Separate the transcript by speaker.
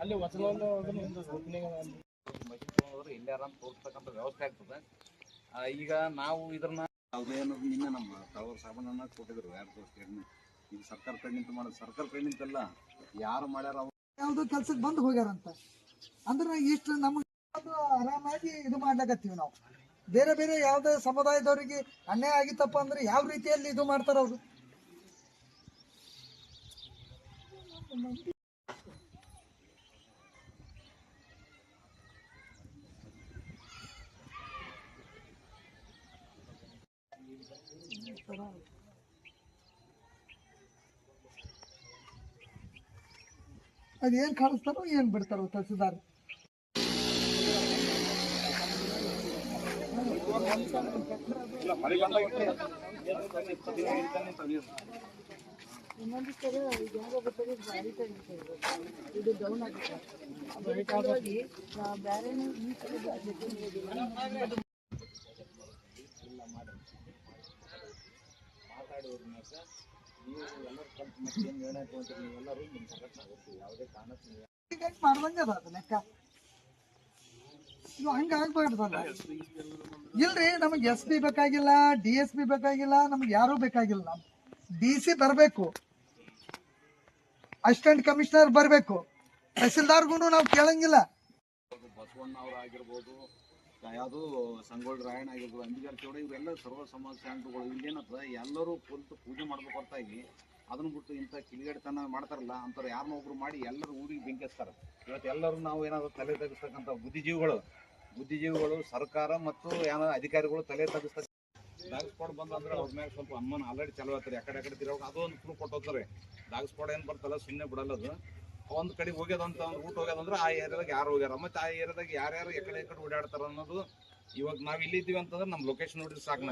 Speaker 1: ಅಲ್ಲಿ ವಚನವನ್ನು
Speaker 2: ಇಲ್ಲಿ ಆರಾಮ್ ತೋರಿಸ್ತಕ್ಕಂಥ ವ್ಯವಸ್ಥೆ ಆಗ್ತದೆ. ಈಗ ನಾವು ಇದನ್ನ ಅದೇನು ನಿನ್ನೆ ನಮ್ಮ ತಳವರ್ ಸಾಬಣ್ಣನ ಕೊಟ್ಟಿದ್ರು ಯಾರು ತೋರಿಸ್ತೀರಿ ಈಗ ಸರ್ಕಾರ ಕಣ್ಣಿಂತ ಮಾಡೋದು ಸರ್ಕಾರ ಕಣ್ಣಿಂತಲ್ಲ ಯಾರು ಮಾಡ್ಯಾರ ಅವ್ರು?
Speaker 3: ಯಾವುದೋ ಕೆಲ್ಸಕ್ಕೆ ಬಂದು ಹೋಗ್ಯಾರಂತ. ಅಂದ್ರೆ ಇಷ್ಟು ನಮಗೆ ಆರಾಮಾಗಿ ಇದು ಮಾಡ್ಲಾಕತ್ತೀವಿ ನಾವು. ಬೇರೆ ಬೇರೆ ಯಾವುದೇ ಸಮುದಾಯದವರಿಗೆ ಅನ್ಯಾಯ ಆಗಿತ್ತಪ್ಪ ಅಂದ್ರೆ ಯಾವ ರೀತಿಯಲ್ಲಿ ಇದು ಮಾಡ್ತಾರ ಅವರು? ಅದೇನ್ ಕಾಣಿಸ್ತಾರೋ ಏನು ಬಿಡ್ತಾರೋ ತಹಸೀಲ್ದಾರ್?
Speaker 4: ಇನ್ನೊಂದು ಸಲ ಹೆಂಗ್ ಇದು ಡೌನ್ ಬ್ಯಾರೆನೂ ಈ ಸಲ ಜೊತೆ
Speaker 2: ನೀವು ಎಲ್ಲರೂ ಕಲ್ತು ಮತ್ತೆ ಏನು ನಿರ್ಣಯ ತಗೊಂತೀರಿ ನೀವೆಲ್ಲರೂ ನಿಮ್ಮ ಯಾವುದೇ ಕಾರಣಕ್ಕೂ
Speaker 3: ಲೆಕ್ಕ. ಇದು ಹಂಗ ಆಗ್ಬಾರ್ದಲ್ಲ ಇಲ್ರಿ, ನಮಗೆ ಎಸ್ ಪಿ ಬೇಕಾಗಿಲ್ಲ ಡಿ ಎಸ್ ಪಿ ಬೇಕಾಗಿಲ್ಲ, ನಮ್ಗೆ ಯಾರು ಬೇಕಾಗಿಲ್ಲ. ಡಿ ಸಿ ಬರಬೇಕು. ಅಸಿಸ್ಟೆಂಟ್ ಕಮಿಷನರ್ ಬರಬೇಕು. ತಹಸೀಲ್ದಾರ್ಗೂ ನಾವು ಕೇಳಂಗಿಲ್ಲ.
Speaker 2: ಯಾವುದು ಸಂಗೊಳ್ಳಿ ರಾಯಣ್ಣ ಆಗಿರ್ಬೋದು, ಅಂಬಿಗರ್ ಚೌಡ, ಇವರೆಲ್ಲ ಸರ್ವ ಸಮಾಜ ಶಾಂತಗಳು ಇಲ್ಲೇನಪ್ಪ, ಎಲ್ಲರೂ ಕುರಿತು ಪೂಜೆ ಮಾಡ್ಬೇಕು ಹೊರತಾಗಿ ಅದನ್ನ ಬಿಟ್ಟು ಇಂಥ ಕಿಲಿಗಡೆತನ ಮಾಡ್ತಾರಲ್ಲ, ಅಂಥವ್ರು ಯಾರನ್ನ ಒಬ್ರು ಮಾಡಿ ಎಲ್ಲರೂ ಊರಿಗೆ ಬೆಂಕಿ ಹಚ್ತಾರೆ ಇವತ್ತು ಎಲ್ಲರೂ ನಾವು ಏನಾದರೂ ತಲೆ ತೆಗಿಸ್ತಕ್ಕಂಥ ಬುದ್ಧಿಜೀವಿಗಳು ಬುದ್ಧಿಜೀವಿಗಳು, ಸರ್ಕಾರ ಮತ್ತು ಏನೋ ಅಧಿಕಾರಿಗಳು ತಲೆ ತಗ್ಸ್ತಕ್ಕ ಡಾಗ್ ಸ್ಪಾಟ್ ಬಂದಂದ್ರೆ ಅವ್ರ ಮ್ಯಾಗ ಸ್ವಲ್ಪ ಅಮ್ಮನ ಆಲ್ರೆಡಿ ಚಲೋ ಆಗ್ತಾರೆ ಯಾಕಡೆ ಯಾಕಡೆ ತಿರುವಾಗ ಅದು ಒಂದು ಪ್ರೂಫ್ ಕೊಟ್ಟು ಹೋಗ್ತಾರೆ ಡಾಗ್ ಸ್ಪಾಟ್ ಏನು ಬರ್ತಲ್ಲ ಸುಮ್ಮನೆ ಬಿಡಲ್ಲ ಅದು. ಒಂದ್ ಕಡೆ ಹೋಗ್ಯದಂತ ಒಂದು ರೂಟ್ ಹೋಗ್ಯದಂದ್ರೆ ಆ ಏರಿಯಾದಾಗ ಯಾರು ಹೋಗ್ಯಾರ? ಮತ್ತೆ ಆ ಏರಿಯಾದಾಗ ಯಾರ್ಯಾರು ಎಕಡೆ ಎಕಡೆ ಓಡಾಡ್ತಾರ ಅನ್ನೋದು ಇವಾಗ ನಾವ್ ಇಲ್ಲಿದ್ದೀವಿ ಅಂತಂದ್ರೆ ನಮ್ ಲೊಕೇಶನ್ ನೋಡಿದ್ರೆ ಸಾಕು